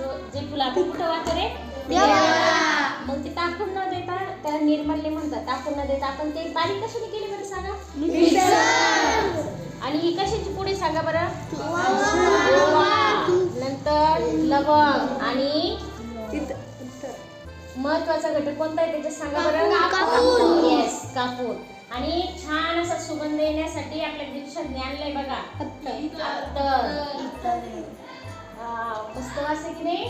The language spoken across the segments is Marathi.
जो जे फुलं आपण कुठं वाहतो रे मग ते टाकून न देता त्याला निर्मल्य म्हणतात. टाकून न देता आपण ते बारीक कशाने केली बरं सांगा? आणि ही कशाची पुढे सांगा बरं. नंतर लवंग आणि महत्त्वाचा घटक कोणता आहे त्याच्यात सांगा बरं? येस कापूर आणि छान असा सुगंध येण्यासाठी आपल्या दीक्षात ज्ञानलय बघा. हा, वास आहे की नाही?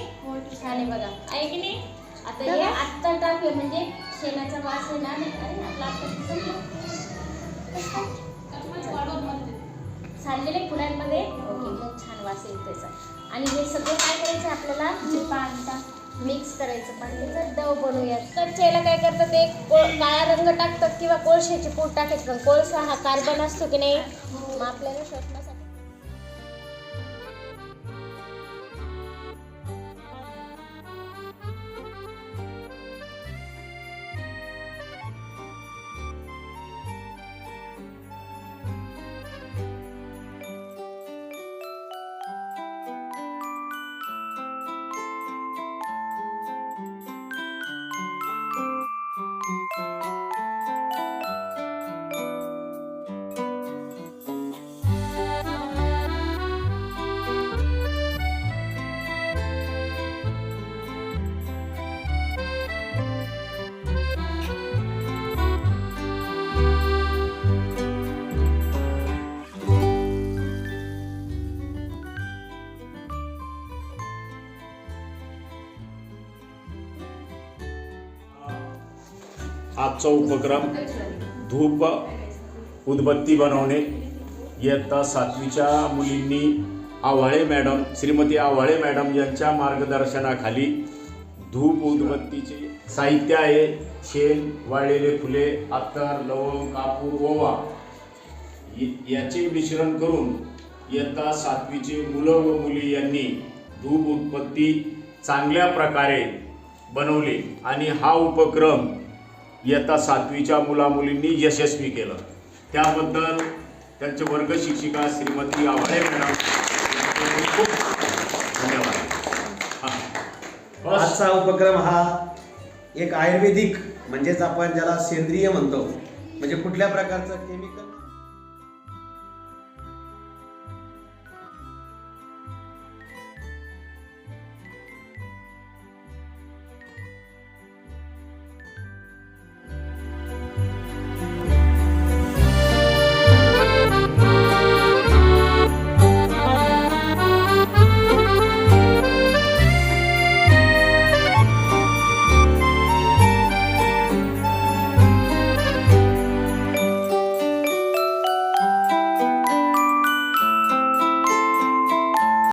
छान आहे बघा. आहे की नाही? आता हे अत्तर टाकूया म्हणजे शेणाचा वास आहे ना आपला चाललेले फुलांमध्ये ओके छान वास येईल त्याचा. आणि हे सगळं काय करायचं आपल्याला? जे पाणी मिक्स करायचं. पाण्याचा डव बनवूया तर याला काय करतात एक कोळ- काळा रंग टाकतात किंवा कोळशाची पूड टाकायची. पण कोळसा हा कार्बन असतो की नाही? मग आपल्याला शोषण्यासाठी आजचा उपक्रम धूप उदबत्ती बनवणे इयत्ता सातवीच्या मुलींनी आव्हाळे मॅडम श्रीमती आव्हाळे मॅडम यांच्या मार्गदर्शनाखाली धूप उदबत्तीचे साहित्य आहे. शेण वाळलेले फुले अत्तर लवंग कापूर ओवा याचे मिश्रण करून इयत्ता सातवीचे मुलं व मुली यांनी धूप उत्पत्ती चांगल्या प्रकारे बनवली. आणि हा उपक्रम इयत्ता सातवीच्या मुलामुलींनी यशस्वी केलं. त्याबद्दल त्यांचे वर्ग शिक्षिका श्रीमती आव्हाळे मॅडम खूप धन्यवाद. आजचा उपक्रम हा एक आयुर्वेदिक म्हणजेच आपण ज्याला सेंद्रिय म्हणतो म्हणजे कुठल्या प्रकारचं केमिकल